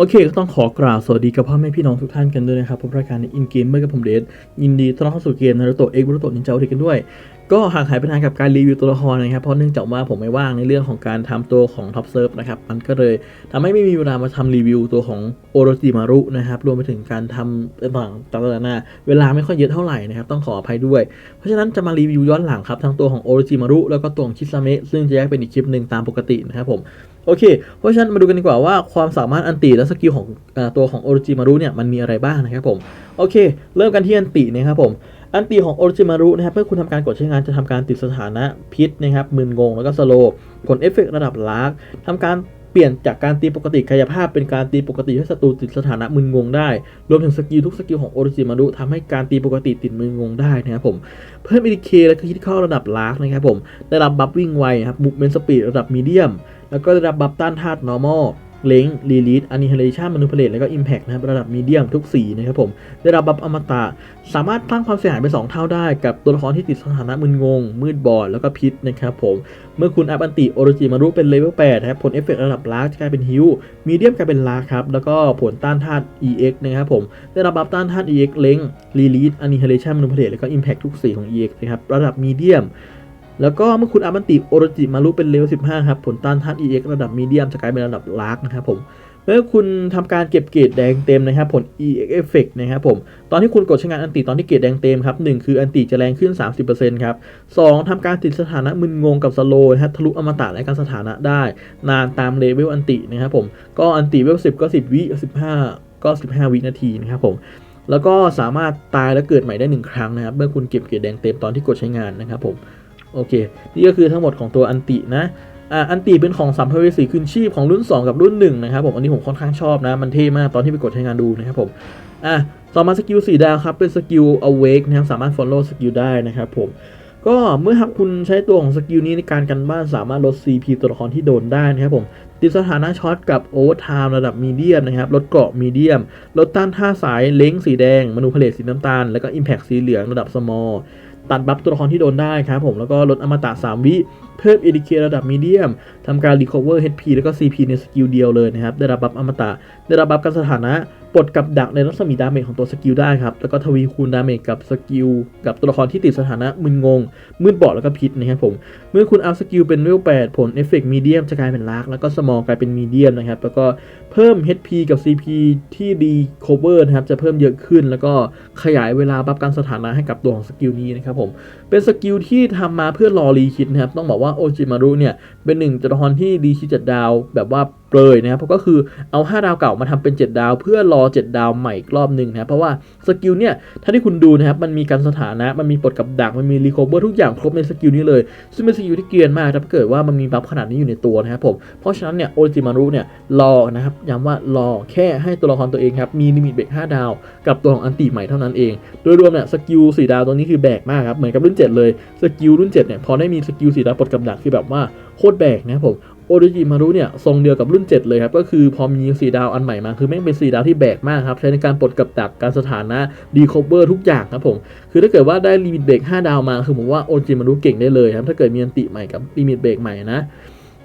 โอเคก็ต้องขอกราบสวัสดีกับพ่อแม่พี่น้องทุกท่านกันด้วยนะครับพบรายการในอินเกมเมอร์กับผมเดชยินดีต้อนรับเข้าสู่เกมนารุโตะเอ็กซ์นารุโตะนินจาอุกันด้วย ก็ห่างหายไปนานกับการรีวิวตัวละครนะครับ เพราะเนื่องจากว่าผมไม่ว่างในเรื่องของการทำตัวของท็อปเซิร์ฟนะครับ มันก็เลยทำให้ไม่มีเวลามาทำรีวิวตัวของโอโรจิมารุนะครับ รวมไปถึงการทำต่างๆต่างๆนานาเวลาไม่ค่อยเยอะเท่าไหร่นะครับ ต้องขออภัยด้วย เพราะฉะนั้นจะมารีวิวย้อนหลังครับ ทั้งตัวของโอโรจิมารุแล้วก็ตัวของคิซาเมะซึ่งจะแยกเป็นอีกคลิปหนึ่งตามปกตินะครับผมโอเค เพราะฉะนั้นมาดูกันดีกว่าว่าความสามารถอันติและสกิลของอตัวของโอโรจิมารุเนี่ยมันมีอะไรบ้างนะครับผม โอเค เริ่มกันที่อันตินะครับผม อันติของโอริจิมารุนะครับเมื่อคุณทำการกดใช้งานจะทำการติดสถานะพิษนะครับมึนงงแล้วก็สโลว์ผลเอฟเฟกระดับลากทำการเปลี่ยนจากการตีปกติกายภาพเป็นการตีปกติให้ศัตรูติดสถานะมึนงงได้ รวมถึงสกิลทุกสกิลของโอริจิมารุทำให้การตีปกติติดมึนงงได้นะครับผม เพิ่ม ADK และคิดเข้าระดับลากนะครับผมได้รับบัฟวิ่งไวครับบุกเมนสปีดระดับมีเดียมแล้วก็ได้รับบัฟต้านธาตุ normal เล้งลีลิทอันนิเฮเลชันม n นูเพลตแล้วก็ impact นะครับระดับมีเดียมทุกสีนะครับผม ได้รับบัฟอมตะ สามารถตั้งความเสียหายไป2เท่าได้กับตัวละครที่ติดสถานะมึนงง มืดบอด แล้วก็พิษนะครับผม เมื่อคุณอัพอันติโอโรจิมารุเป็นเลเวล8นะครับผลเอฟเฟกต์ระดับลาร์กจะกลายเป็นฮิวมีเดียมกลายเป็นลาร์ครับแล้วก็ผลต้านธาตุ EX นะครับผมได้รับบัฟต้านธาตุ EX เล้งลีลิทอันนิเฮเลชันม n นูเพลตแล้วก็ impact ทุกสีของ EX นะครับระดับมีเดียม แล้วก็เมื่อคุณอัพอันติโอโรจิมารุเป็นเลเวล15 ครับ ผลต้านทาน EX ระดับมีเดียมจะกลายเป็นระดับลาร์กนะครับผมเมื่อคุณทำการเก็บเกรดแดงเต็มนะครับผล EX Effect นะครับผมตอนที่คุณกดใช้งานอันติตอนที่เกรดแดงเต็มครับ1คืออันติจะแรงขึ้น 30%ครับ2ทำการติดสถานะมึนงงกับสโลนะครับทะลุอมตะและการสถานะได้ นานตามเลเวลอันตินะครับผมก็อันติเวล10 ก็ 10 วิ15 ก็ 15 วินาทีนะครับผมแล้วก็สามารถตายและเกิดใหม่ได้หนึ่งครั้งนะครับเมื่อคุณเก็บเกรดแดงเต็มตอนที่กดใช้งานนะครับผม โอเค นี่ก็คือทั้งหมดของตัวอันตินะอ่าอันติเป็นของสัมภเวสีคืนชีพของรุ่น 2 กับรุ่น1นะครับผมอันนี้ผมค่อนข้างชอบนะ มันเท่มากตอนที่ไปกดใช้งานดูนะครับผมอะต่อมาสกิลสีดาวครับ เป็นสกิล awake นะครับสามารถ follow สกิลได้นะครับผมก็เมื่อครับคุณใช้ตัวของสกิลนี้ในการกันบ้านสามารถลด CP ตัวละครที่โดนได้นะครับผมติดสถานะช็อตกับโอเวอร์ไทม์ระดับมีเดียมนะครับลดเกราะมีเดียม ลดต้านท่าสายเล้งสีแดง มนูเพลตสีน้ำตาล แล้วก็ Impact สีเหลืองระดับ small ตัดบัฟตัวละครที่โดนได้ครับผมแล้วก็ลดอมตะ3วิ เพิ่ม ADK ระดับมีเดียมทำการ recover HP แล้วก็ CP ในสกิลเดียวเลยนะครับ ได้รับบัฟอมตะ ได้รับบัฟการสถานะ ปลดกับดักในรัศมีดาเมจของตัวสกิลได้ครับ แล้วก็ทวีคูณดาเมจกับสกิลกับตัวละครที่ติดสถานะมึนงง มืดบอดแล้วก็พิษนะครับผม เมื่อคุณอัพสกิลเป็นเวล 8 ผลเอฟเฟกต์มีเดียมจะกลายเป็นลากแล้วก็สมอลกลายเป็นมีเดียมนะครับ แล้วก็เพิ่ม HP กับ CP ที่ดี cover นะครับ จะเพิ่มเยอะขึ้น แล้วก็ขยายเวลาบัฟการสถานะให้กับตัวของสกิลนี้นะครับผม เป็นสกิลที่ทำมาเพื่อรอรีคิดนะครับ ต้องบอกว่าโอจิมารุเนี่ยเป็นหนึ่งตักรพรรที่ดีชิดจัดดาวแบบว่าเปรยนะครับเพราะก็คือเอา5ดาวเก่ามาทำเป็น 7 ดาว เพื่อรอ 7 ดาวใหม่อีกรอบหนึ่งนะครับเพราะว่าสกิลเนี่ยถ้าที่คุณดูนะครับมันมีการสถานะมันมีปลดกับดักมันมีรีคอเวอร์ทุกอย่างครบในสกิลนี้เลย ซึ่งเป็นสกิลที่เกรียนมากถ้าเกิดว่ามันมีบัฟขนาดนี้อยู่ในตัวนะครับผมเพราะฉะนั้นเนี่ยโอจิมารุเนี่ยรอนะครับย้ำว่ารอแค่ให้ตัวละครตัวเองครับมีลิมิตเบรก5ดาว กับตัวของอันติใหม่เท่านั้นเอง โดยรวมเนี่ยสกิล4ดาวตัวนี้คือแบกมากครับเหมือนกับรุ่น 7 เลยสกิลรุ่น7เนี่ยพอได้มีสกิล4ดาวปลดกับดักคือแบบว่าโคตรแบกนะครับผม โอริจิมารุเนี่ยทรงเดียวกับรุ่น 7 เลยครับ ก็คือพอมีสีดาวอันใหม่มา คือแม่งเป็นสีดาวที่แบกมากครับ ใช้ในการปลดกับดักการสถานะดีคอเวอร์ทุกอย่างครับผม คือถ้าเกิดว่าได้ลิมิตเบรก5ดาวมา คือผมว่าโอริจิมารุเก่งได้เลยครับ ถ้าเกิดมีอันติใหม่กับลิมิตเบรกใหม่นะ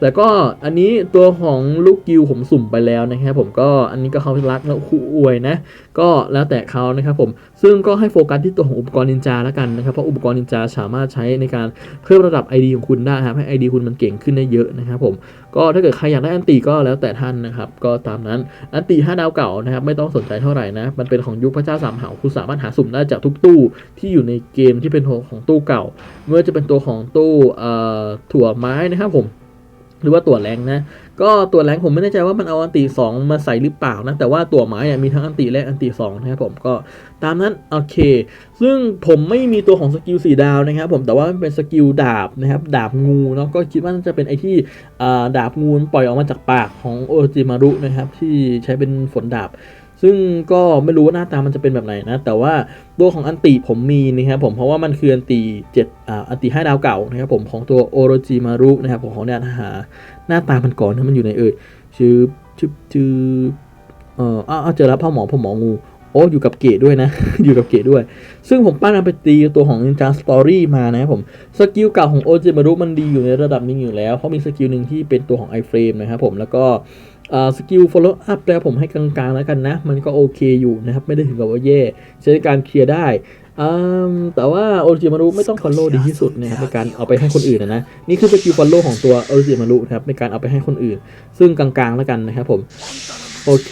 แต่ก็อันนี้ตัวของลูกกิวผมสุ่มไปแล้วนะครับผมก็อันนี้ก็เขารักแล้วคู่อวยนะ ก็แล้วแต่เขานะครับผมซึ่งก็ให้โฟกัสที่ตัวของอุปกรณ์นินจาแล้วกันนะครับเพราะอุปกรณ์นินจาสามารถใช้ในการเพิ่มระดับ ID ของคุณได้ครับให้ ID คุณมันเก่งขึ้นได้เยอะนะครับผมก็ถ้าเกิดใครอยากได้อันตีก็แล้วแต่ท่านนะครับก็ตามนั้นอันตี5ดาวเก่านะครับไม่ต้องสนใจเท่าไหร่นะมันเป็นของยุคพระเจ้าสามหาวคุณสามารถหาสุ่มได้จากทุกตู้ที่อยู่ในเกมที่เป็นของตู้เก่าไม่ว่าจะเป็นตัวของตู้ถั่วไม้นะครับผม หรือว่าตัวแรงนะ ก็ตัวแรงผมไม่แน่ใจว่ามันเอาอันตี2มาใส่หรือเปล่านะ แต่ว่าตัวหมายมีทั้งอันตีและอันตี2นะครับผมก็ตามนั้นโอเค ซึ่งผมไม่มีตัวของสกิลสีดาวนะครับผมแต่ว่ามันเป็นสกิลดาบนะครับดาบงูเนาะก็คิดว่าน่าจะเป็นไอที่ดาบงูปล่อยออกมาจากปากของโอจิมารุนะครับที่ใช้เป็นฝนดาบ ซึ่งก็ไม่รู้ว่าหน้าตามันจะเป็นแบบไหนนะ แต่ว่าตัวของอันติผมมีนะครับผมเพราะว่ามันคืออันติ7อ่าอันติ5ดาวเก่านะครับผมของตัวโอโรจิมารุนะครับผมของเนี่ยหาหน้าตามันก่อนนะมันอยู่ในเอ่ยชื่อชื่อชื่อเอ่ออ้าวเจอแล้วพ่อหมอพ่อหมองูโอ้อยู่กับเกดด้วยนะ อยู่กับเกดด้วย ซึ่งผมปั้นเอาไปตีตัวของ Ninja Story มานะครับผม สกิลเก่าของโอจิมารุมันดีอยู่ในระดับนึงอยู่แล้ว เพราะมีสกิลหนึ่งที่เป็นตัวของ iframe นะครับผม แล้วก็ สกิล follow up แปลผมให้กลางๆแล้วกันนะ มันก็โอเคอยู่นะครับ ไม่ได้ถึงกับว่าแย่ใช้การเคลียร์ได้แต่ว่าโอริมารุไม่ต้องฟอลโล่ดีที่สุดนะครับในการเอาไปให้คนอื่นนะนี่คือสกิลฟอลโล่ของตัวโอริมารุนะครับในการเอาไปให้คนอื่น ซึ่งกลางๆแล้วกันนะครับผมโอเค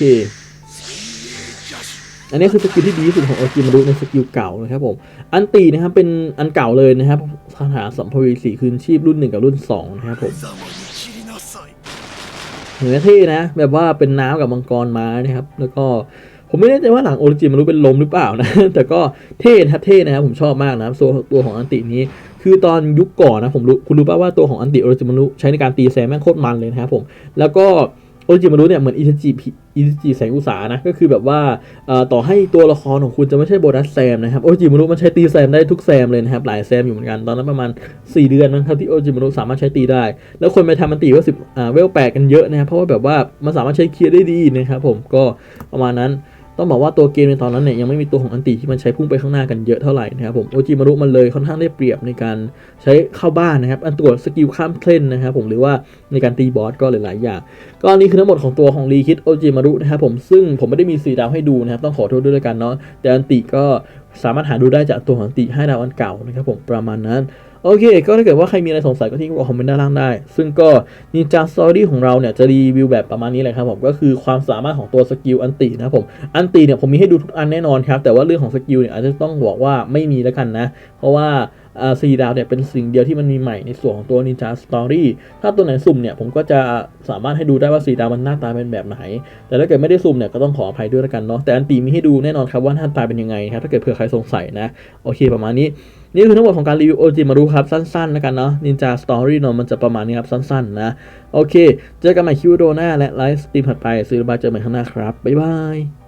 อันนี้คือสกิลที่ดีที่สุดของโอริจิมารุในสกิลเก่านะครับผมอันตีนะครับเป็นอันเก่าเลยนะครับคาถาสัมภเวสีคืนชีพรุ่น 1 กับรุ่น2นะครับผม หนไหมเท่นะ แบบว่าเป็นน้ำกับมังกรม้านะครับ แล้วก็ผมไม่แน่ใจว่าหลังโอริจินมันรู้เป็นลมหรือเปล่านะ แต่ก็เท่นะครับเท่นะครับผมชอบมากนะตัวตัวของอันตินี้ คือตอนยุคก่อนนะผมรู้คุณรู้ป่าวว่าตัวของอันติโอริจินมารุใช้ในการตีแซมแม่งโคตรมันเลยนะครับผมแล้วก็ โอจิมารุเนี่ยเหมือนอิทจิอิทจิแสงอุตสานะก็คือแบบว่าต่อให้ตัวละครของคุณจะไม่ใช่โบนัสแซมนะครับโอจิมารุมันใช้ตีแซมได้ทุกแซมเลยนะครับหลายแซมอยู่เหมือนกันตอนนั้นประมาณ 4 เดือนนะครับที่โอจิมารุสามารถใช้ตีได้ แล้วคนไปทำมันตีว่าสิบเวลแปดกันเยอะนะครับเพราะว่าแบบว่ามันสามารถใช้เคลียร์ได้ดีนะครับผมก็ประมาณนั้น ต้องบอกว่าตัวเกมในตอนนั้นเนี่ยยังไม่มีตัวของอันติที่มันใช้พุ่งไปข้างหน้ากันเยอะเท่าไหร่นะครับผมโอจิมารุมันเลยค่อนข้างได้เปรียบในการใช้เข้าบ้านนะครับ อันตัวสกิลข้ามเทรนนะครับผมหรือว่าในการตีบอสก็หลายๆอย่างก็อันนี่คือทั้งหมดของตัวของรีคิดโอจิมารุนะครับผมซึ่งผมไม่ได้มีสีดาวให้ดูนะครับต้องขอโทษด้วยกันเนาะแต่อันติก็สามารถหาดูได้จากตัวของอันติให้ดาวอันเก่านะครับผมประมาณนั้น โอเค ก็ถ้าเกิดว่าใครมีอะไรสงสัยก็ทิ้งบอกคอมเมนต์ด้านล่างได้ ซึ่งก็นินจาสตอรี่ของเราเนี่ยจะรีวิวแบบประมาณนี้เลยครับผม ก็คือความสามารถของตัวสกิลอันตีนะครับผม อันตีเนี่ยผมมีให้ดูทุกอันแน่นอนครับ แต่ว่าเรื่องของสกิลเนี่ยอาจจะต้องบอกว่าไม่มีแล้วกันนะ เพราะว่า อ่ดาวเนี่ยเป็นสิ่งเดียวที่มันมีใหม่ในส่วนของตัวนินจาสตอรี่ถ้าตัวไหนสุ่มเนี่ยผมก็จะสามารถให้ดูได้ว่าสีดาวมันหน้าตาเป็นแบบไหน แต่ถ้าเกิดไม่ได้สุ่มเนี่ยก็ต้องขออภัยด้วยแล้วกันเนาะแต่อันติมีให้ดูแน่นอนครับว่าหน้าตาเป็นยังไงครับถ้าเกิดเผื่อใครสงสัยนะโอเคประมาณนี้นี่คือทั้งหมดของการรีวิวโอจิมารุครับ สั้นๆแล้วกันเนาะนินจาสตอรี่เนาะมันจะประมาณนี้ครับ สั้นๆนะ โอเค เจอกันใหม่คิววิดีโอหน้าและไลฟ์สตรีมถัดไปซื้อบายเจอกันใหม่ข้างหน้าครับ บ๊ายบาย